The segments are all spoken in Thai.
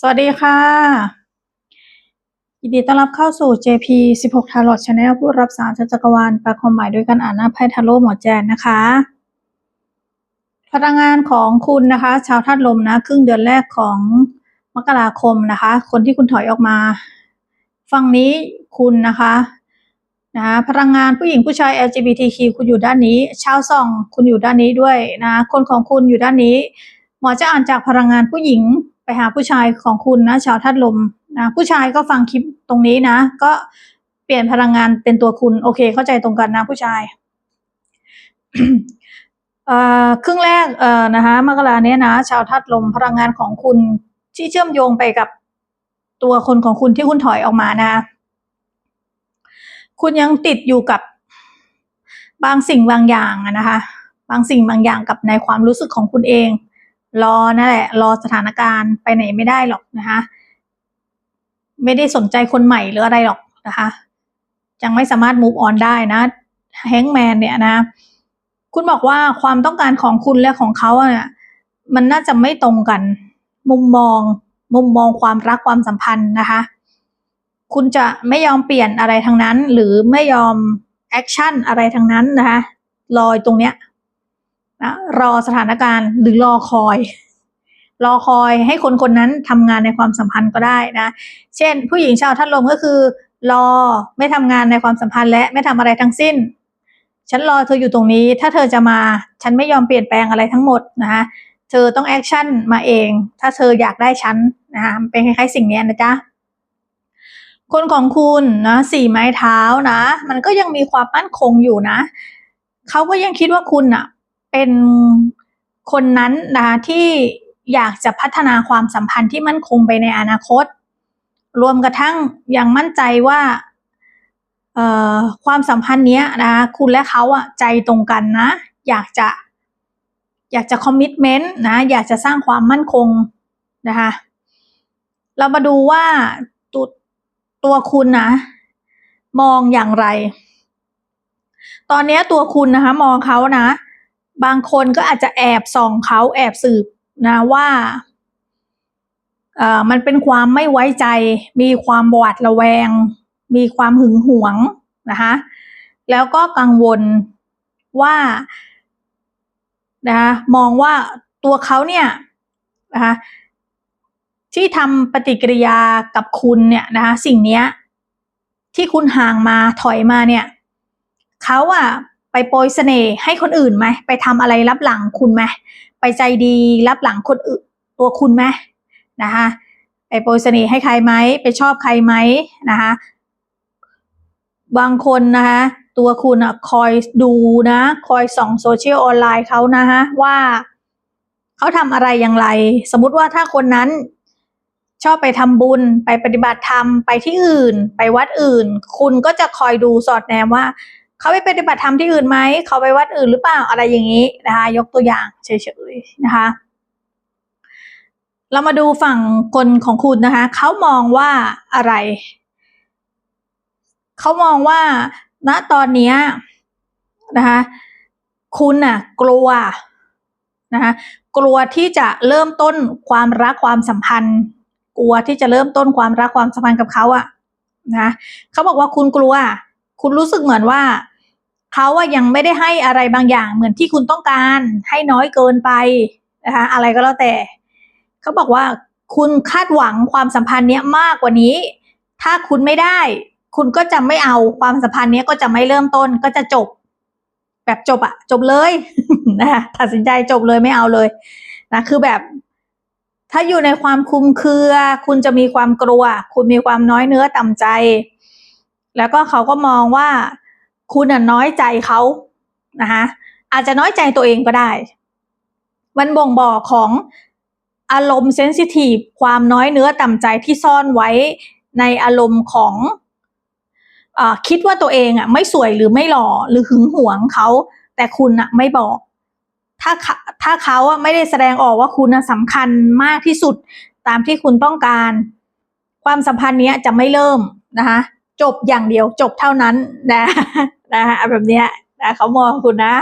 สวัสดีค่ะ ยินดีต้อนรับเข้าสู่ JP 16 Tarot Channel ผู้รับสารชจักรวาลแปลความหมายด้วยการอ่านหน้าไพ่ทาโร่หมอแจนนะคะ พลังงานของคุณนะคะ ชาวธาตุลมนะครึ่งเดือนแรกของมกราคมนะคะ คนที่คุณถอยออกมาฝั่งนี้คุณนะคะนะพลังงานผู้หญิงผู้ชาย LGBTQ คุณอยู่ด้านนี้ ชาวส่องคุณอยู่ด้านนี้ด้วยนะ คนของคุณอยู่ด้านนี้ หมอจะอ่านจากพลังงานผู้หญิง หาผู้ชายของคุณนะ ชาวธาตุลมนะผู้ชายก็ฟังคลิปตรงนี้นะ ก็เปลี่ยนพลังงานเป็นตัวคุณ โอเค เข้าใจตรงกันนะผู้ชายครึ่งแรกนะคะมกราเนี้ยนะ ชาวธาตุลมพลังงานของคุณที่เชื่อมโยงไปกับตัวคนของคุณที่คุณถอยออกมานะ คุณยังติดอยู่กับบางสิ่งบางอย่างนะคะ บางสิ่งบางอย่างกับในความรู้สึกของคุณเอง รอนั่นแหละ รอสถานการณ์ไปไหนไม่ได้หรอกนะคะ ไม่ได้สนใจคนใหม่หรืออะไรหรอกนะคะยังไม่สามารถ move on ได้นะแฮงแมนเนี่ยนะ คุณบอกว่าความต้องการของคุณและของเขาเนี่ยมันน่าจะไม่ตรงกัน มุมมอง มุมมองความรักความสัมพันธ์นะคะ คุณจะไม่ยอมเปลี่ยนอะไรทั้งนั้น หรือไม่ยอมแอคชั่นอะไรทั้งนั้นนะคะรอยตรงเนี้ย นะรอสถานการณ์หรือรอคอย รอคอยให้คนคนนั้นทำงานในความสัมพันธ์ก็ได้นะ เช่น ผู้หญิงชาวทัดลมก็คือ รอไม่ทำงานในความสัมพันธ์และไม่ทำอะไรทั้งสิ้น ฉันรอเธออยู่ตรงนี้ ถ้าเธอจะมาฉันไม่ยอมเปลี่ยนแปลงอะไรทั้งหมดนะคะเธอต้องแอคชั่นมาเอง ถ้าเธออยากได้ฉันนะคะเป็นคล้ายๆสิ่งนี้นะจ๊ะคนของคุณนะสี่ไม้เท้านะ มันก็ยังมีความมั่นคงอยู่นะ เขาก็ยังคิดว่าคุณอะ เป็นคนนั้นนะคะที่อยากจะพัฒนาความสัมพันธ์ที่มั่นคงไปในอนาคต รวมกระทั่งยังมั่นใจว่าความสัมพันธ์นี้นะคะคุณและเขาอะใจตรงกันนะ อยากจะอยากจะคอมมิชเมนต์นะ อยากจะสร้างความมั่นคงนะคะเรามาดูว่าตัวตัวคุณนะ มองอย่างไร ตอนนี้ตัวคุณนะคะ มองเขานะ บางคนก็อาจจะแอบส่องเขาแอบสืบนะว่าเอ่อมันเป็นความไม่ไว้ใจ มีความหวาดระแวง มีความหึงหวงนะคะแล้วก็กังวลว่านะคะมองว่าตัวเขาเนี่ยนะคะที่ทำปฏิกิริยากับคุณเนี่ยนะคะสิ่งเนี้ยที่คุณห่างมาถอยมาเนี่ยเขาอะ ไปโปรยเสน่ห์ให้คนอื่นไหมไปทำอะไรรับหลังคุณไหมไปใจดีรับหลังคนอื่นตัวคุณไหมนะคะไปโปรยเสน่ห์ให้ใครไหมไปชอบใครไหมนะคะบางคนนะคะตัวคุณอะคอยดูนะ คอยส่องโซเชียลออนไลน์เขานะคะว่าเขาทำอะไรอย่างไร สมมติว่าถ้าคนนั้นชอบไปทำบุญไปปฏิบัติธรรมไปที่อื่น ไปวัดอื่น คุณก็จะคอยดูสอดแนมว่า เขาไปปฏิบัติธรรมที่อื่นไหมเขาไปวัดอื่นหรือเปล่าอะไรอย่างนี้นะคะ ยกตัวอย่างเฉยๆนะคะ เรามาดูฝั่งคนของคุณนะคะเขามองว่าอะไรเขามองว่าณตอนนี้นะคะคุณน่ะกลัวนะคะกลัวที่จะเริ่มต้นความรักความสัมพันธ์ กลัวที่จะเริ่มต้นความรักความสัมพันธ์กับเขาอะนะเขาบอกว่าคุณกลัว คุณรู้สึกเหมือนว่า เขาอะยังไม่ได้ให้อะไรบางอย่างเหมือนที่คุณต้องการ ให้น้อยเกินไปนะคะอะไรก็แล้วแต่เขาบอกว่าคุณคาดหวังความสัมพันธ์เนี้ยมากกว่านี้ ถ้าคุณไม่ได้ คุณก็จะไม่เอาความสัมพันธ์เนี้ยก็จะไม่เริ่มต้นก็จะจบ แบบจบอะจบเลยนะคะตัดสินใจจบเลยไม่เอาเลยนะคือแบบ ถ้าอยู่ในความคุมเครือ คุณจะมีความกลัว คุณมีความน้อยเนื้อต่ำใจ แล้วก็เขาก็มองว่า คุณน่ะน้อยใจเขานะคะอาจจะน้อยใจตัวเองก็ได้ มันบ่งบอกของอารมณ์เซนซิทีฟความน้อยเนื้อต่ำใจที่ซ่อนไว้ในอารมณ์ของอคิดว่าตัวเองอะไม่สวยหรือไม่หล่อหรือหึงหวงเขา แต่คุณอะไม่บอก ถ้าถ้าเขาอะไม่ได้แสดงออกว่าคุณอะสำคัญมากที่สุดตามที่คุณต้องการ ความสัมพันธ์นี้จะไม่เริ่มนะคะจบอย่างเดียวจบเท่านั้นนะ นะคะแบบเนี้ยนะเขามองคุณนะ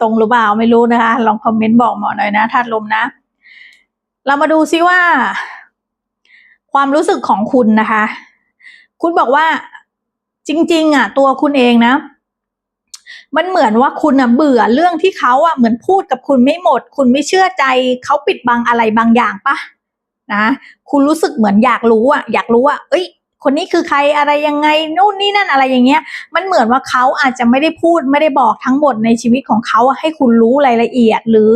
ตรงหรือเปล่าไม่รู้นะคะ ลองคอมเมนต์บอกหมอหน่อยนะธาตุลมนะ เรามาดูซิว่า ความรู้สึกของคุณนะคะ คุณบอกว่าจริง ๆ อะ ตัวคุณเองนะ มันเหมือนว่าคุณอะเบื่อเรื่องที่เขาอะเหมือนพูดกับคุณไม่หมด คุณไม่เชื่อใจเขาปิดบังอะไรบางอย่างปะนะคุณรู้สึกเหมือนอยากรู้อะ อยากรู้ว่าเอ้ย คนนี้คือใครอะไรยังไงนู่นนี่นั่นอะไรอย่างเงี้ย มันเหมือนว่าเขาอาจจะไม่ได้พูดไม่ได้บอกทั้งหมดในชีวิตของเขาให้คุณรู้รายละเอียด หรือ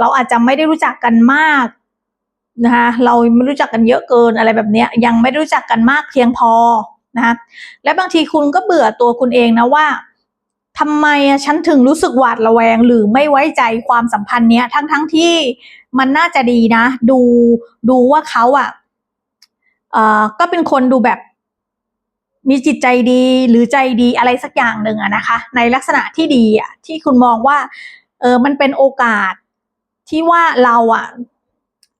เราอาจจะไม่ได้รู้จักกันมากนะคะเราไม่รู้จักกันเยอะเกินอะไรแบบเนี้ยยังไม่รู้จักกันมากเพียงพอนะคะและบางทีคุณก็เบื่อตัวคุณเองนะว่าทำไมฉันถึงรู้สึกหวาดระแวงหรือไม่ไว้ใจความสัมพันธ์เนี้ยทั้งทั้งที่มันน่าจะดีนะ ดูดูว่าเขาอะ เอ่อก็เป็นคนดูแบบ มีจิตใจดีหรือใจดีอะไรสักอย่างหนึ่งอะนะคะ ในลักษณะที่ดีอะที่คุณมองว่า เออมันเป็นโอกาสที่ว่าเราอะ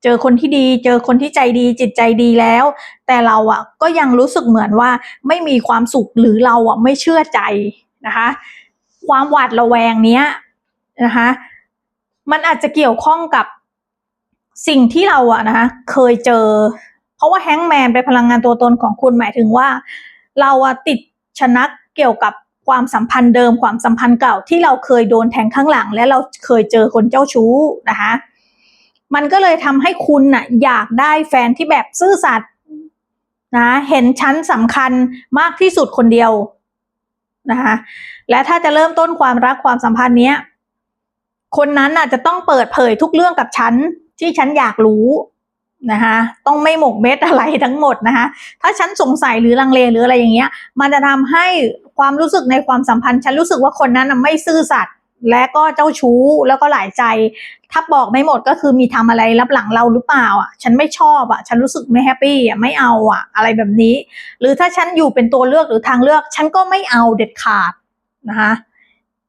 เจอคนที่ดี เจอคนที่ใจดี จิตใจดีแล้ว แต่เราอะก็ยังรู้สึกเหมือนว่าไม่มีความสุขหรือเราอะไม่เชื่อใจนะคะ ความหวาดระแวงเนี้ยนะคะมันอาจจะเกี่ยวข้องกับสิ่งที่เราอะนะคะเคยเจอ ราะว่าแฮงแมนเป็นพลังงานตัวตนของคุณหมายถึงว่า เราติดชนักเกี่ยวกับความสัมพันธ์เดิมความสัมพันธ์เก่าที่เราเคยโดนแทงข้างหลัง และเราเคยเจอคนเจ้าชู้นะคะมันก็เลยทำให้คุณน่ะอยากได้แฟนที่แบบซื่อสัตย์นะเห็นชั้นสำคัญมากที่สุดคนเดียวนะคะและถ้าจะเริ่มต้นความรักความสัมพันธ์เนี้ยคนนั้นน่ะจะต้องเปิดเผยทุกเรื่องกับฉันที่ฉันอยากรู้ นะคะต้องไม่หมกเม็ดอะไรทั้งหมดนะคะถ้าฉันสงสัยหรือลังเลหรืออะไรอย่างเงี้ย มันจะทำให้ความรู้สึกในความสัมพันธ์ ฉันรู้สึกว่าคนนั้นไม่ซื่อสัตย์และก็เจ้าชู้แล้วก็หลายใจ ถ้าบอกไม่หมดก็คือมีทำอะไรรับหลังเราหรือเปล่าอะ ฉันไม่ชอบอะ ฉันรู้สึกไม่แฮปปี้อะไม่เอาอะ อะไรแบบนี้ หรือถ้าฉันอยู่เป็นตัวเลือกหรือทางเลือก ฉันก็ไม่เอาเด็ดขาดนะคะ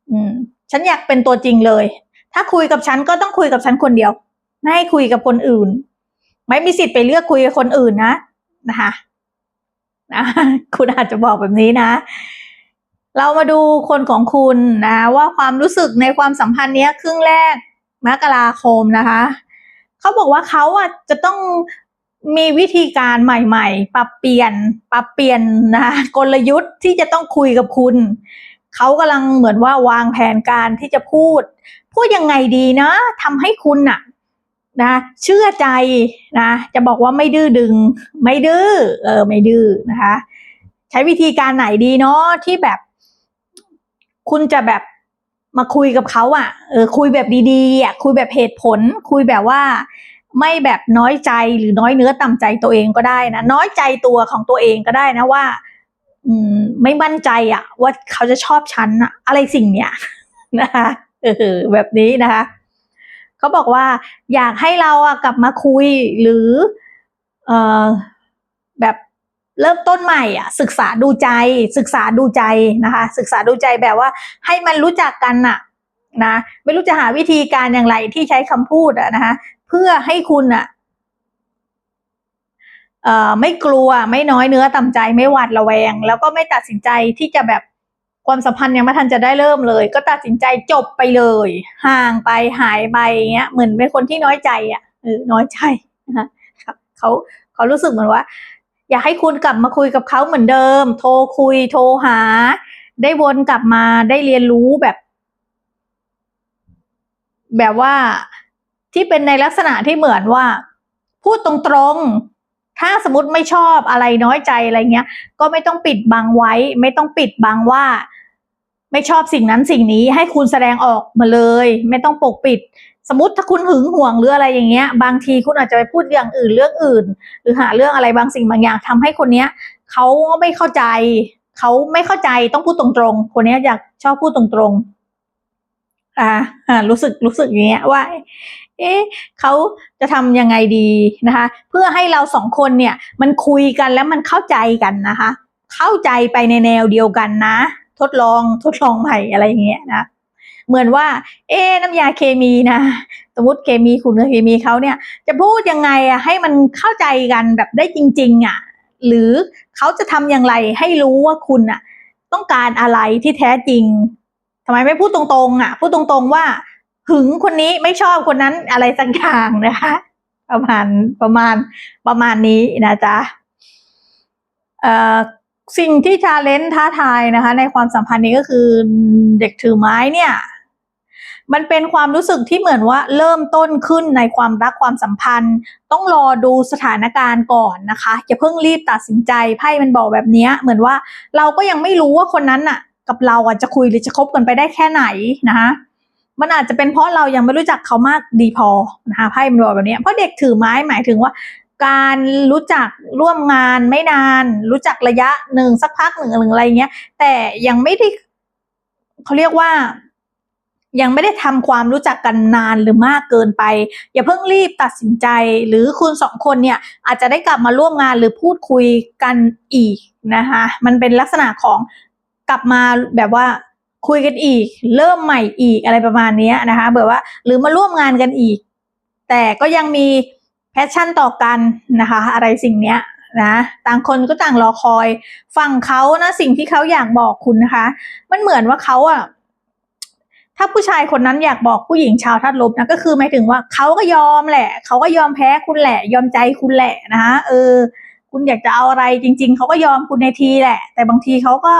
อืมฉันอยากเป็นตัวจริงเลย ถ้าคุยกับฉันก็ต้องคุยกับฉันคนเดียว ไม่ให้คุยกับคนอื่น ไม่มีสิทธิ์ไปเลือกคุยกับคนอื่นนะนะคะนะคุณอาจจะบอกแบบนี้นะ เรามาดูคนของคุณนะว่าความรู้สึกในความสัมพันธ์เนี้ยครึ่งแรกมกราคมนะคะเขาบอกว่าเขาอะจะต้องมีวิธีการใหม่ๆ ปรับเปลี่ยน ปรับเปลี่ยนนะคะกลยุทธ์ที่จะต้องคุยกับคุณ เขากำลังเหมือนว่าวางแผนการที่จะพูด พูดยังไงดีนะทำให้คุณน่ะ นะเชื่อใจนะจะบอกว่าไม่ดื้อดึง ไม่ดื้อเออไม่ดื้อนะคะ ใช้วิธีการไหนดีเนาะที่แบบ คุณจะแบบมาคุยกับเขาอะ่ะเออคุยแบบดีๆอะคุยแบบเหตุผล คุยแบบว่า ไม่แบบน้อยใจหรือน้อยเนื้อต่ำใจตัวเองก็ได้นะน้อยใจตัวของตัวเองก็ได้นะว่า อืม ไม่มั่นใจอะ่ะ ว่าเขาจะชอบฉันอะอะไรสิ่งเนี้ยนะคะเออแบบนี้นะคะ เขาบอกว่าอยากให้เราอะกลับมาคุยหรือเออแบบเริ่มต้นใหม่อะศึกษาดูใจ ศึกษาดูใจนะคะ ศึกษาดูใจแบบว่าให้มันรู้จักกันน่ะนะไม่รู้จะหาวิธีการอย่างไรที่ใช้คำพูดอะนะคะเพื่อให้คุณอะเออไม่กลัวไม่น้อยเนื้อต่ำใจไม่หวาดระแวง แล้วก็ไม่ตัดสินใจที่จะแบบ ความสัมพันธ์ยังไม่ทันจะได้เริ่มเลย ก็ตัดสินใจจบไปเลย ห่างไปหายไปเงี้ยเหมือนเป็นคนที่น้อยใจอะเออน้อยใจนะคะเขาเขารู้สึกเหมือนว่า อยากให้คุณกลับมาคุยกับเขาเหมือนเดิม โทรคุยโทรหา ได้วนกลับมาได้เรียนรู้แบบ แบบว่าที่เป็นในลักษณะที่เหมือนว่า พูดตรงๆ ถ้าสมมติไม่ชอบอะไรน้อยใจอะไรเงี้ย ก็ไม่ต้องปิดบังไว้ ไม่ต้องปิดบังว่า ไม่ชอบสิ่งนั้นสิ่งนี้ให้คุณแสดงออกมาเลย ไม่ต้องปกปิด สมมติถ้าคุณหึงห่วงหรืออะไรอย่างเงี้ย บางทีคุณอาจจะไปพูดอย่างอื่นเรื่องอื่น หรือหาเรื่องอะไรบางสิ่งบางอย่างทำให้คนเนี้ยเขาไม่เข้าใจเขาไม่เข้าใจต้องพูดตรงๆ คนนี้อยากชอบพูดตรงๆ อ่า รู้สึกรู้สึกอย่างเงี้ยว่า เอ๊ะเขาจะทำยังไงดีนะคะ เพื่อให้เราสองคนเนี่ย มันคุยกันแล้วมันเข้าใจกันนะคะ เข้าใจไปในแนวเดียวกันนะ ทดลองทดลองใหม่อะไรอย่างเงี้ยนะเหมือนว่า เอ๊น้ำยาเคมีนะสมมติเคมีคุณเคมีเขาเนี่ย จะพูดยังไงอะให้มันเข้าใจกันแบบได้จริง ๆอะหรือเขาจะทำอย่างไรให้รู้ว่าคุณอะต้องการอะไรที่แท้จริงทำไมไม่พูดตรงๆอะพูดตรงๆว่า หึงคนนี้ไม่ชอบคนนั้นอะไรสักอย่างนะคะ ประมาณประมาณประมาณนี้นะจ๊ะเอ่อ สิ่งที่ชาเลนจ์ท้าทายนะคะ ในความสัมพันธ์นี้ก็คือเด็กถือไม้เนี่ย มันเป็นความรู้สึกที่เหมือนว่าเริ่มต้นขึ้นในความรักความสัมพันธ์ ต้องรอดูสถานการณ์ก่อนนะคะอย่าเพิ่งรีบตัดสินใจไพ่มันบอกแบบนี้เหมือนว่าเราก็ยังไม่รู้ว่าคนนั้นน่ะ กับเราอะจะคุยหรือจะคบกันไปได้แค่ไหนนะคะมันอาจจะเป็นเพราะเรายังไม่รู้จักเขามากดีพอนะคะไพ่มันบอกแบบนี้เพราะเด็กถือไม้หมายถึงว่า การรู้จักร่วมงานไม่นาน รู้จักระยะหนึ่งสักพักหนึ่งหรืออะไรเงี้ย แต่ยังไม่ได้เขาเรียกว่า ยังไม่ได้ทำความรู้จักกันนานหรือมากเกินไป อย่าเพิ่งรีบตัดสินใจ หรือคุณสองคนเนี่ย อาจจะได้กลับมาร่วมงานหรือพูดคุยกันอีกนะคะมันเป็นลักษณะของกลับมาแบบว่าคุยกันอีก เริ่มใหม่อีกอะไรประมาณนี้นะคะแบบว่า หรือมาร่วมงานกันอีก แต่ก็ยังมี แพชชั่นต่อกันนะคะ อะไรสิ่งเนี้ยนะต่างคนก็ต่างรอคอยฝั่งเขานะสิ่งที่เขาอยากบอกคุณนะคะ มันเหมือนว่าเขาอะถ้าผู้ชายคนนั้นอยากบอกผู้หญิงชาวทัดลบนะก็คือหมายถึงว่าเขาก็ยอมแหละเขาก็ยอมแพ้คุณแหละ ยอมใจคุณแหละนะคะเออ คุณอยากจะเอาอะไรจริง ๆเขาก็ยอมคุณในทีแหละ แต่บางทีเขาก็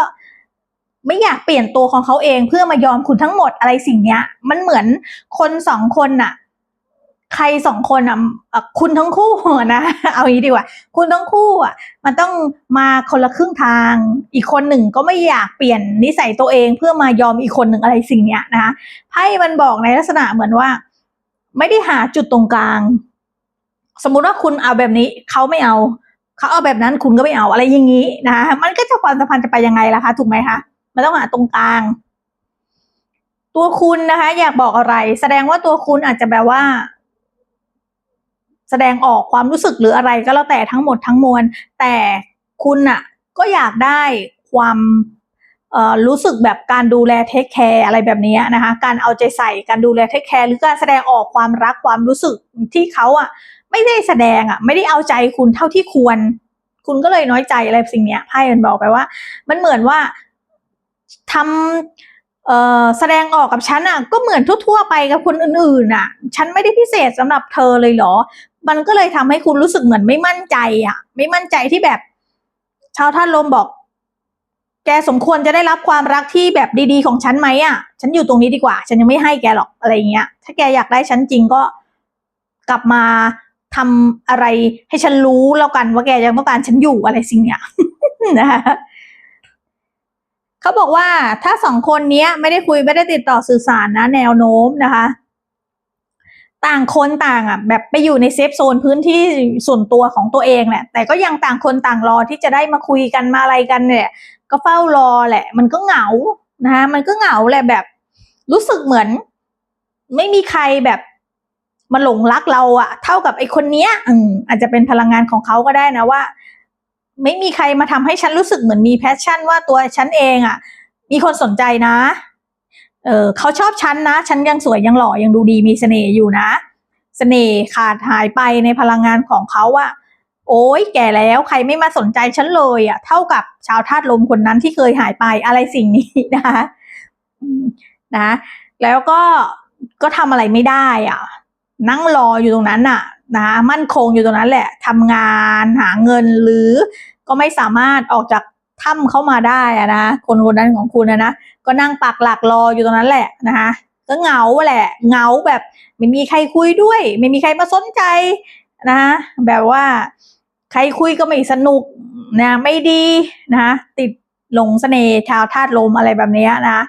ไม่อยากเปลี่ยนตัวของเขาเองเพื่อมายอมคุณทั้งหมดอะไรสิ่งเนี้ย มันเหมือนคนสองคนน่ะ ใครสองคนอะคุณทั้งคู่นะ เอางี้ดีกว่า คุณทั้งคู่อะ มันต้องมาคนละครึ่งทาง อีกคนหนึ่งก็ไม่อยากเปลี่ยนนิสัยตัวเอง เพื่อมายอมอีกคนหนึ่งอะไรสิ่งเนี้ยนะคะไพ่มันบอกในลักษณะเหมือนว่า ไม่ได้หาจุดตรงกลาง สมมุติว่าคุณเอาแบบนี้เขาไม่เอาเขาเอาแบบนั้นคุณก็ไม่เอาอะไรอย่างนี้นะคะมันก็จะความสัมพันธ์จะไปยังไงล่ะคะถูกไหมคะมันต้องหาตรงกลางตัวคุณนะคะ อยากบอกอะไร แสดงว่าตัวคุณอาจจะแบบว่า แสดงออกความรู้สึกหรืออะไรก็แล้วแต่ทั้งหมดทั้งมวล แต่คุณน่ะก็อยากได้ความรู้สึกแบบการดูแลเทคแคร์อะไรแบบนี้นะคะ การเอาใจใส่การดูแลเทคแคร์หรือการแสดงออกความรักความรู้สึกที่เขาอะไม่ได้แสดงอะไม่ได้เอาใจคุณเท่าที่ควร คุณก็เลยน้อยใจอะไรสิ่งเนี้ยไพ่มันบอกไปว่า มันเหมือนว่าทำแสดงออกกับฉันอะก็เหมือนทั่วๆไปกับคนอื่นๆอะฉันไม่ได้พิเศษสำหรับเธอเลยเหรอ มันก็เลยทำให้คุณรู้สึกเหมือนไม่มั่นใจอะ ไม่มั่นใจที่แบบชาวท่านลมบอก แกสมควรจะได้รับความรักที่แบบดีๆของฉันไหมอะ ฉันอยู่ตรงนี้ดีกว่า ฉันยังไม่ให้แกหรอกอะไรเงี้ย ถ้าแกอยากได้ฉันจริงก็กลับมาทำอะไรให้ฉันรู้แล้วกันว่าแกยังต้องการฉันอยู่อะไรสิ่งเนี้ยนะคะเขาบอกว่าถ้าสองคนเนี้ยไม่ได้คุยไม่ได้ติดต่อสื่อสารนะ แนวโน้มนะคะ ต่างคนต่างอะแบบไปอยู่ในเซฟโซนพื้นที่ส่วนตัวของตัวเองแหละแต่ก็ยังต่างคนต่างรอที่จะได้มาคุยกันมาอะไรกันเนี่ย ก็เฝ้ารอแหละ มันก็เหงานะคะมันก็เหงาแหละแบบ รู้สึกเหมือน ไม่มีใครแบบมาหลงรักเราอะเท่ากับไอคนเนี้ยอืมอาจจะเป็นพลังงานของเขาก็ได้นะว่า ไม่มีใครมาทำให้ฉันรู้สึกเหมือนมีแพชชั่นว่าตัวฉันเองอะมีคนสนใจนะ เออเขาชอบฉันนะ ฉันยังสวยยังหล่อยังดูดีมีเสน่ห์อยู่นะ เสน่ห์ขาดหายไปในพลังงานของเขาอะโอ้ยแก่แล้วใครไม่มาสนใจฉันเลยอะเท่ากับชาวธาตุลมคนนั้นที่เคยหายไปอะไรสิ่งนี้นะคะนะ แล้วก็ก็ทำอะไรไม่ได้อะนั่งรออยู่ตรงนั้นน่ะนะมั่นคงอยู่ตรงนั้นแหละทำงานหาเงินหรือก็ไม่สามารถออกจากถ้ำเข้ามาได้อะนะคนคนนั้นของคุณนะนะ ก็นั่งปักหลักรออยู่ตรงนั้นแหละนะคะก็เหงาแหละเหงาแบบไม่มีใครคุยด้วย ไม่มีใครมาสนใจนะะแบบว่าใครคุยก็ไม่สนุกนะไม่ดีนะะติดหลงเสน่ห์ชาวธาตุลมอะไรแบบนี้นะ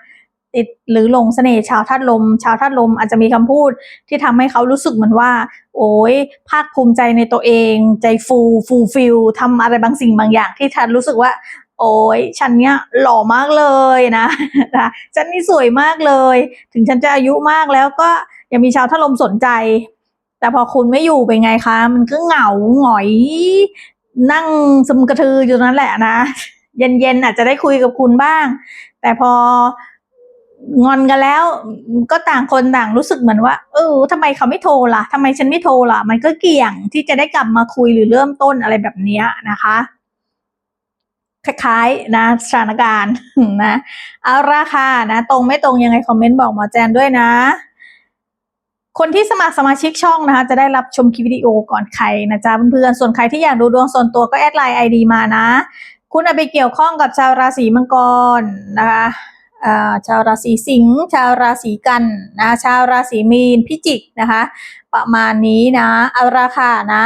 ติดหรือหลงเสน่ห์ชาวธาตุลม ชาวธาตุลมอาจจะมีคำพูดที่ทำให้เขารู้สึกเหมือนว่า โอ้ยภาคภูมิใจในตัวเอง ใจฟูฟูฟิลทำอะไรบางสิ่งบางอย่างที่ทันรู้สึกว่า โอ้ยฉันเนี้ยหล่อมากเลยนะนะฉันนี่สวยมากเลย ถึงฉันจะอายุมากแล้วก็ยังมีชาวธาลมสนใจ แต่พอคุณไม่อยู่เป็นไงคะ มันก็เหงาหงอย นั่งซึมกระทืออยู่นั่นแหละนะ เย็นๆอาจจะได้คุยกับคุณบ้าง แต่พองอนกันแล้ว ก็ต่างคนต่างรู้สึกเหมือนว่า เออทำไมเขาไม่โทรล่ะทำไมฉันไม่โทรล่ะ มันก็เกี่ยงที่จะได้กลับมาคุยหรือเริ่มต้นอะไรแบบนี้นะคะ คล้ายๆนะสถานการณ์นะเอาราคานะ ตรงไม่ตรงยังไงคอมเมนต์บอกหมอแจนด้วยนะ คนที่สมัครสมาชิกช่องนะคะ จะได้รับชมคลิปวิดีโอก่อนใครนะจ๊ะเพื่อนๆส่วนใครที่อยากดูดวงส่วนตัวก็แอดไลน์ไอดีมานะ คุณอาไปเกี่ยวข้องกับชาวราศีมังกรนะคะชาวราศีสิงห์ชาวราศีกันนะชาวราศีมีนพิจิกนะคะ ประมาณนี้นะเอาราคานะ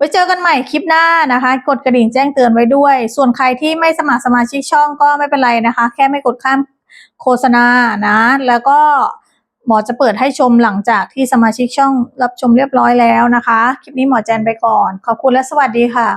ไว้เจอกันใหม่คลิปหน้านะคะ กดกระดิ่งแจ้งเตือนไว้ด้วย ส่วนใครที่ไม่สมัครสมาชิกช่องก็ไม่เป็นไรนะคะ แค่ไม่กดข้ามโฆษณานะ แล้วก็หมอจะเปิดให้ชมหลังจากที่สมาชิกช่องรับชมเรียบร้อยแล้วนะคะ คลิปนี้หมอแจนไปก่อน ขอบคุณและสวัสดีค่ะ